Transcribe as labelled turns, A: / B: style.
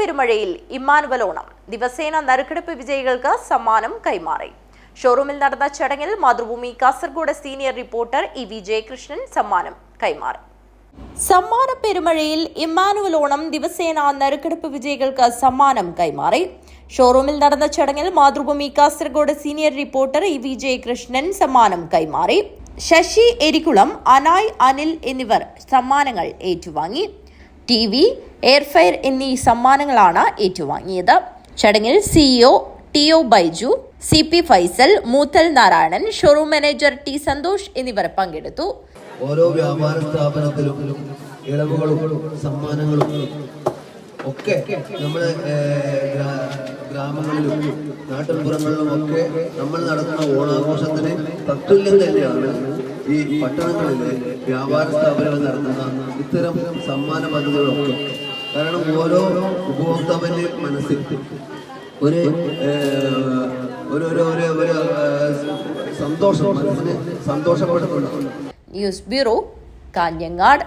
A: പെരുമഴയിൽ Emmanuel Onam. ദിവസേന നറുക്കെടുപ്പ് വിജയികൾക്ക് സമ്മാനം കൈമാറി. ഷോറൂമിൽ നടന്ന ചടങ്ങിൽ Mathrubhumi Kasaragod senior reporter E V Jayakrishnan സമ്മാനം കൈമാറി. സമ്മാന പെരുമഴയിൽ ഇമ്മാനുവൽ ഓണം ദിവസേന നറുക്കെടുപ്പ് വിജയികൾക്ക് സമ്മാനം കൈമാറി. ഷോറൂമിൽ നടന്ന ചടങ്ങിൽ Mathrubhumi Kasaragod senior reporter E V Jayakrishnan സമ്മാനം കൈമാറി. ശശി എരിക്കുളം അനായ് അനിൽ എന്നിവർ സമ്മാനങ്ങൾ ഏറ്റുവാങ്ങി. ടി വി എയർഫെയർ എന്നീ സമ്മാനങ്ങളാണ് ഏറ്റുവാങ്ങിയത്. ചടങ്ങിൽ CEO T O Baiju C P Faisal Moothal Narayanan showroom manager T Santhosh എന്നിവർ പങ്കെടുത്തു.
B: ഓരോ വ്യാപാര സ്ഥാപനത്തിലും ഇളവുകളും സമ്മാനങ്ങളും ഒക്കെ ഗ്രാ- ഗ്രാമങ്ങളിലും നാട്ടിൻപുറങ്ങളിലും ഒക്കെ നമ്മൾ നടത്തുന്ന ഓണാഘോഷത്തിന് തത്തുല്യം തന്നെയാണ് ഈ പട്ടണങ്ങളിലെ വ്യാപാര സ്ഥാപനങ്ങൾ നടത്തുന്ന ഇത്തരം സമ്മാന പദ്ധതികളൊക്കെ കാരണം ഓരോ ഉപഭോക്താവിന്റെ മനസ്സിൽ ഒരു ഒരു ഒരു സന്തോഷം മനസ്സിന്
A: ന്യൂസ് ബ്യൂറോ കാഞ്ഞങ്ങാട്.